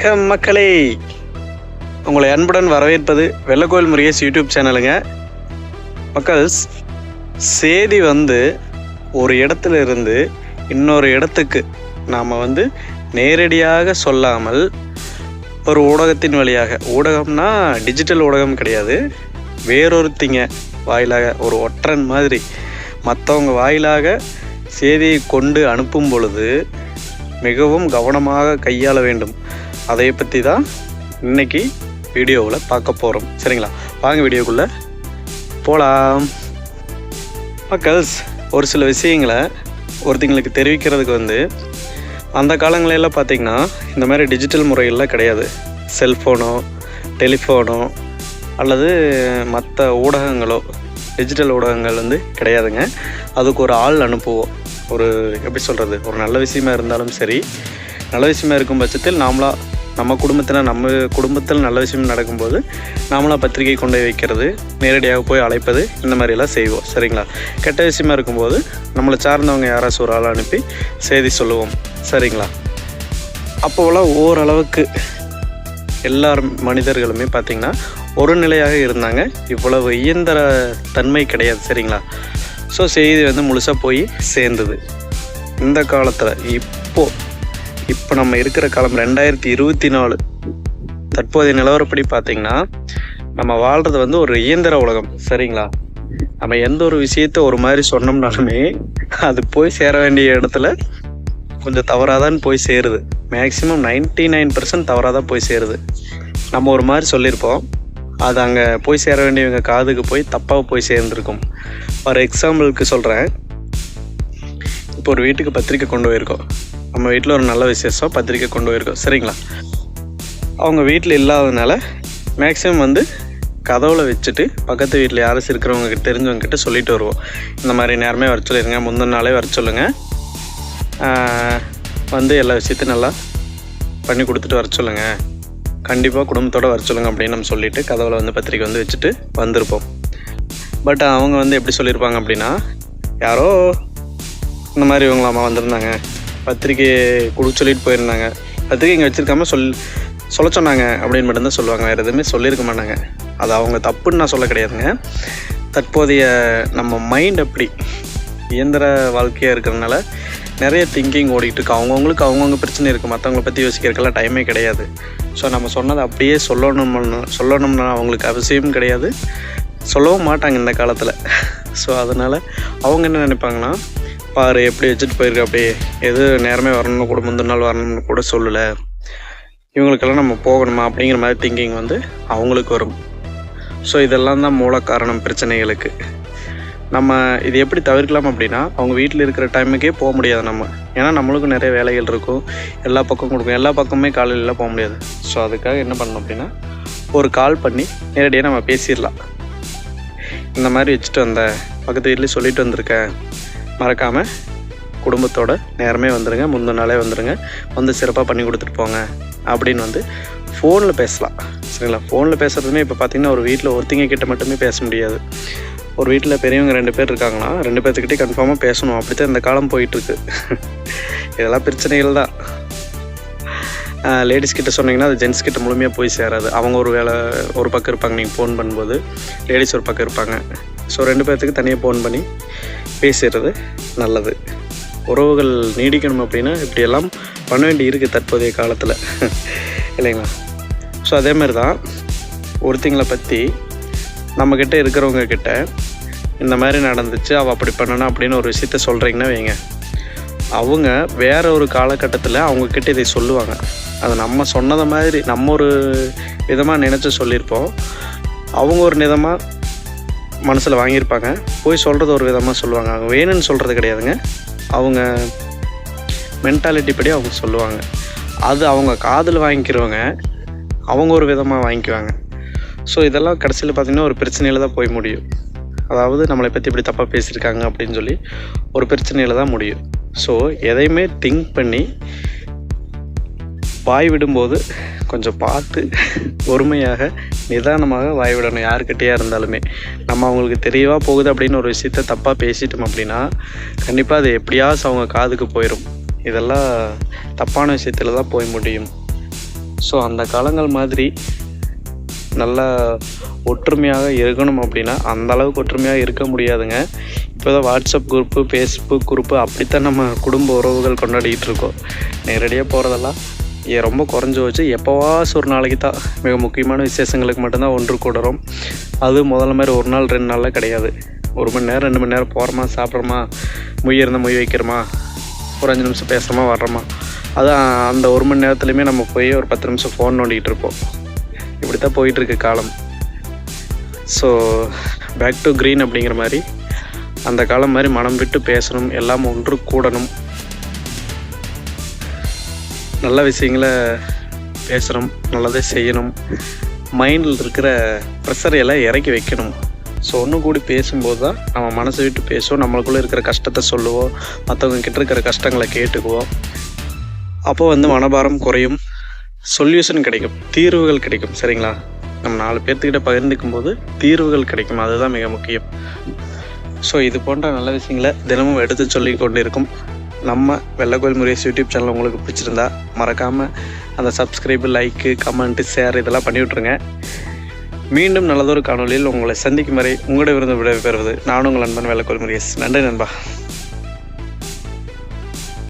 வணக்கம் மக்களே. உங்களை அன்புடன் வரவேற்பது வெள்ளக்கோயில் முருகேஷ் யூடியூப் சேனலுங்க. மக்கள்ஸ் சேதி வந்து ஒரு இடத்துல இருந்து இன்னொரு இடத்துக்கு நாம் வந்து நேரடியாக சொல்லாமல் ஒரு ஊடகத்தின் வழியாக ஊடகம்னா டிஜிட்டல் ஊடகம் கிடையாது. வேறொருத்திங்க வாயிலாக ஒரு ஒற்றன் மாதிரி மற்றவங்க வாயிலாக செய்தியை கொண்டு அனுப்பும் பொழுது மிகவும் கவனமாக கையாள வேண்டும். அதை பற்றி தான் இன்னைக்கு வீடியோவில் பார்க்க போகிறோம் சரிங்களா? வாங்க வீடியோக்குள்ளே போகலாம் மக்கள்ஸ் ஒரு சில விஷயங்களை ஒருத்தங்களுக்கு தெரிவிக்கிறதுக்கு வந்து அந்த காலங்களெல்லாம் பார்த்திங்கன்னா இந்த மாதிரி டிஜிட்டல் முறைகள்லாம் கிடையாது. செல்ஃபோனோ டெலிஃபோனோ அல்லது மற்ற ஊடகங்களோ டிஜிட்டல் ஊடகங்கள் வந்து கிடையாதுங்க. அதுக்கு ஒரு ஆள் அனுப்புவோம். ஒரு எப்படி சொல்கிறது ஒரு நல்ல விஷயமா இருந்தாலும் சரி நல்ல விஷயமா இருக்கும் பட்சத்தில் நாமளாக நம்ம குடும்பத்தில் நம்ம குடும்பத்தில் நல்ல விஷயம் நடக்கும்போது நாமளாக பத்திரிகை கொண்டு போய் வைக்கிறது நேரடியாக போய் அழைப்பது இந்த மாதிரியெல்லாம் செய்வோம். சரிங்களா? கெட்ட விஷயமா இருக்கும்போது நம்மளை சார்ந்தவங்க யாராச்சும் ஒரு ஆளை அனுப்பி செய்தி சொல்லுவோம். சரிங்களா? அப்போவெல்லாம் ஓரளவுக்கு எல்லார் மனிதர்களுமே பார்த்திங்கன்னா ஒரு நிலையாக இருந்தாங்க. இவ்வளவு இயந்திர தன்மை கிடையாது. சரிங்களா? ஸோ செய்தி வந்து முழுசாக போய் சேர்ந்தது. இந்த காலத்தில் இப்போது இப்போ நம்ம இருக்கிற காலம் ரெண்டாயிரத்தி இருபத்தி நாலு. தற்போதைய நிலவரப்படி பார்த்திங்கன்னா நம்ம வாழ்கிறது வந்து ஒரு இயந்திர உலகம் சரிங்களா? நம்ம எந்த ஒரு விஷயத்த ஒரு மாதிரி சொன்னோம்னாலுமே அது போய் சேர வேண்டிய இடத்துல கொஞ்சம் தவறாக தான் போய் சேருது. மேக்ஸிமம் நைன்டி நைன் பர்சன்ட் தவறாக தான் போய் சேருது. நம்ம ஒரு மாதிரி சொல்லியிருப்போம். அது அங்கே போய் சேர வேண்டியவங்க காதுக்கு போய் தப்பாக போய் சேர்ந்துருக்கும். ஃபார் எக்ஸாம்பிளுக்கு சொல்கிறேன் இப்போ ஒரு வீட்டுக்கு பத்திரிக்கை கொண்டு போயிருக்கோம். நம்ம வீட்டில் ஒரு நல்ல விசேஷம் பத்திரிக்கை கொண்டு போயிருக்கோம். சரிங்களா? அவங்க வீட்டில் இல்லாததுனால மேக்ஸிமம் வந்து கதவுல வச்சுட்டு பக்கத்து வீட்டில் யாரும் இருக்கிறவங்க கிட்ட தெரிஞ்சவங்க கிட்ட சொல்லிட்டு வருவோம். இந்த மாதிரி நேரமே வர சொல்லிடுங்க முந்தின நாளே வர சொல்லுங்கள் வந்து எல்லா விஷயத்தையும் நல்லா பண்ணி கொடுத்துட்டு வர சொல்லுங்கள் கண்டிப்பாக குடும்பத்தோடு வர சொல்லுங்கள் அப்படின்னு நம்ம சொல்லிவிட்டு கதவுல வந்து பத்திரிக்கை வந்து வச்சுட்டு வந்திருப்போம். பட் அவங்க வந்து எப்படி சொல்லியிருப்பாங்க அப்படின்னா யாரோ இந்த மாதிரி இவங்களம்மா வந்திருந்தாங்க. பத்திரிக்கை கொடுக்க சொல்லிட்டு போயிருந்தாங்க. பத்திரிக்கை இங்கே வச்சுருக்காம சொல் சொல்ல சொன்னாங்க அப்படின்னு மட்டும்தான் சொல்லுவாங்க. வேறு எதுவுமே சொல்லியிருக்க மாட்டாங்க. அது அவங்க தப்புன்னு நான் சொல்ல கிடையாதுங்க. தற்போதைய நம்ம மைண்ட் அப்படி இயந்திர வாழ்க்கையாக இருக்கிறதுனால நிறைய திங்கிங் ஓடிக்கிட்டு இருக்கு. அவங்கவுங்களுக்கு அவங்கவுங்க பிரச்சனை இருக்குது மற்றவங்கள பற்றி யோசிக்கிறதுக்கெல்லாம் டைமே கிடையாது. ஸோ நம்ம சொன்னதை அப்படியே சொல்லணும்னு சொல்லணும்னா அவங்களுக்கு அவசியமும் கிடையாது. சொல்லவும் மாட்டாங்க இந்த காலத்தில். ஸோ அதனால் அவங்க என்ன நினைப்பாங்கன்னா பாரு எப்படி வச்சுட்டு போயிருக்க அப்படியே. எது நேரமே வரணும்னு கூட முந்தின நாள் வரணும்னு கூட சொல்லலை. இவங்களுக்கெல்லாம் நம்ம போகணுமா அப்படிங்கிற மாதிரி திங்கிங் வந்து அவங்களுக்கு வரும். ஸோ இதெல்லாம் தான் மூல காரணம் பிரச்சனைகளுக்கு. நம்ம இது எப்படி தவிர்க்கலாம் அப்படின்னா அவங்க வீட்டில் இருக்கிற டைமுக்கே போக முடியாது நம்ம. ஏன்னா நம்மளுக்கும் நிறைய வேலைகள் இருக்கும். எல்லா பக்கம் கொடுக்கும். எல்லா பக்கமே காலையில் போக முடியாது. ஸோ அதுக்காக என்ன பண்ணணும் அப்படின்னா ஒரு கால் பண்ணி நேரடியாக நம்ம பேசிடலாம். இந்த மாதிரி வச்சுட்டு வந்தேன் பக்கத்து வீட்லேயும் சொல்லிட்டு வந்திருக்கேன். மறக்காமல் குடும்பத்தோட நேரமே வந்துடுங்க முந்தின நாளே வந்துடுங்க வந்து சிறப்பாக பண்ணி கொடுத்துட்டு போங்க. அப்படின்னு வந்து ஃபோனில் பேசலாம். சரிங்களா? ஃபோனில் பேசுகிறதுமே இப்போ பார்த்தீங்கன்னா ஒரு வீட்டில் ஒருத்தங்க கிட்ட மட்டுமே பேச முடியாது. ஒரு வீட்டில் பெரியவங்க ரெண்டு பேர் இருக்காங்கன்னா ரெண்டு பேர்த்துக்கிட்டே கன்ஃபார்மாக பேசணும். அப்படி தான் இந்த காலம் போயிட்டுருக்கு. இதெல்லாம் பிரச்சனைகள் தான். லேடிஸ் கிட்ட சொன்னீங்கன்னா அது ஜென்ஸ் கிட்ட முழுமையாக போய் சேராது. அவங்க ஒரு வேலை ஒரு பக்கம் இருப்பாங்க நீங்கள் ஃபோன் பண்ணும்போது. லேடிஸ் ஒரு பக்கம் இருப்பாங்க. ஸோ ரெண்டு பேர்த்துக்கு தனியாக ஃபோன் பண்ணி பேசுகிறது நல்லது. உறவுகள் நீடிக்கணும் அப்படின்னா இப்படியெல்லாம் பண்ண வேண்டி இருக்குது தற்போதைய காலத்தில். இல்லைங்களா? ஸோ அதே மாதிரி தான் ஒருத்தங்களை பற்றி நம்மக்கிட்ட இருக்கிறவங்க கிட்ட இந்த மாதிரி நடந்துச்சு அவள் அப்படி பண்ணணும் அப்படின்னு ஒரு விஷயத்த சொல்கிறீங்கன்னா வைங்க. அவங்க வேற ஒரு காலகட்டத்தில் அவங்கக்கிட்ட இதை சொல்லுவாங்க. அது நம்ம சொன்னதை மாதிரி நம்ம ஒரு விதமாக நினச்சி சொல்லியிருப்போம். அவங்க ஒரு விதமாக மனசில் வாங்கியிருப்பாங்க. போய் சொல்கிறது ஒரு விதமாக சொல்லுவாங்க. அவங்க வேணும்னு சொல்கிறது கிடையாதுங்க. அவங்க மென்டாலிட்டி படி அவங்க சொல்லுவாங்க. அது அவங்க காதில் வாங்கிக்கிறவங்க அவங்க ஒரு விதமாக வாங்கிக்குவாங்க. ஸோ இதெல்லாம் கடைசியில் பார்த்திங்கன்னா ஒரு பிரச்சனையில் தான் போய் முடியும். அதாவது நம்மளை பற்றி இப்படி தப்பாக பேசியிருக்காங்க அப்படின்னு சொல்லி ஒரு பிரச்சனையில் தான் முடியும். ஸோ எதையுமே திங்க் பண்ணி வாய் விடும்போது கொஞ்சம் பார்த்து பொறுமையாக நிதானமாக வாய்விடணும் யாருக்கிட்டேயா இருந்தாலுமே. நம்ம அவங்களுக்கு தெரியவா போகுது அப்படின்னு ஒரு விஷயத்த தப்பாக பேசிட்டோம் அப்படின்னா கண்டிப்பாக அது எப்படியாச்சும் அவங்க காதுக்கு போயிடும் இதெல்லாம் தப்பான விஷயத்தில் தான் போய் முடியும். ஸோ அந்த காலங்கள் மாதிரி நல்லா ஒற்றுமையாக இருக்கணும் அப்படின்னா அந்த அளவுக்கு ஒற்றுமையாக இருக்க முடியாதுங்க. இப்போ தான் வாட்ஸ்அப் குரூப்பு ஃபேஸ்புக் குரூப்பு அப்படித்தான் நம்ம குடும்ப உறவுகள் கொண்டாடிக்கிட்டு இருக்கோம். நேரடியாக போகிறதெல்லாம் ரொம்ப குறைஞ்சி வச்சு எப்போவாச்சும் ஒரு நாளைக்கு தான். மிக முக்கியமான விசேஷங்களுக்கு மட்டும்தான் ஒன்று கூடுறோம். அது முதல்ல மாதிரி ஒரு நாள் ரெண்டு நாளில் கிடையாது. ஒரு மணி நேரம் ரெண்டு மணி நேரம் போகிறோமா சாப்பிட்றோமா மொய் இருந்தால் மொய் வைக்கிறோமா ஒரு அஞ்சு நிமிஷம் பேசுகிறோமா வர்றோமா. அதான் அந்த ஒரு மணி நேரத்துலையுமே நம்ம போய் ஒரு பத்து நிமிஷம் ஃபோன் நோண்டிகிட்டு இருப்போம். இப்படி தான் போயிட்டுருக்கு காலம். ஸோ பேக் டு க்ரீன் அப்படிங்கிற மாதிரி. அந்த காலம் மாதிரி மனம் விட்டு பேசணும். எல்லாம் ஒன்று கூடணும். நல்ல விஷயங்களை பேசணும் நல்லதே செய்யணும். மைண்டில் இருக்கிற ப்ரெஷர் எல்லாம் இறக்கி வைக்கணும். ஸோ ஒன்று கூடி பேசும்போது தான் நம்ம மனசை விட்டு பேசுவோம் நம்மளுக்குள்ளே இருக்கிற கஷ்டத்தை சொல்லுவோம் மற்றவங்க கிட்ட இருக்கிற கஷ்டங்களை கேட்டுக்குவோம். அப்போ வந்து மனபாரம் குறையும். சொல்யூஷன் கிடைக்கும். தீர்வுகள் கிடைக்கும். சரிங்களா? நம்ம நாலு பேர்த்துக்கிட்ட பகிர்ந்துக்கும் போது தீர்வுகள் கிடைக்கும். அதுதான் மிக முக்கியம். ஸோ இது போன்ற நல்ல விஷயங்களை தினமும் எடுத்து சொல்லி கொண்டு இருக்கும் நம்ம வெள்ளக்கோயில் முருகேஷ் யூடியூப் சேனல் உங்களுக்கு பிடிச்சிருந்தா மறக்காமல் அந்த சப்ஸ்கிரைபு லைக்கு கமெண்ட்டு ஷேர் இதெல்லாம் பண்ணி விட்ருங்க மீண்டும் நல்லதொரு காணொளியில் உங்களை சந்திக்கும் வரை உங்களிடமிருந்து விடைபெறுவது நானும் உங்கள் நண்பன் வெள்ளக்கோயில் முருகேஷ். நன்றி நண்பா.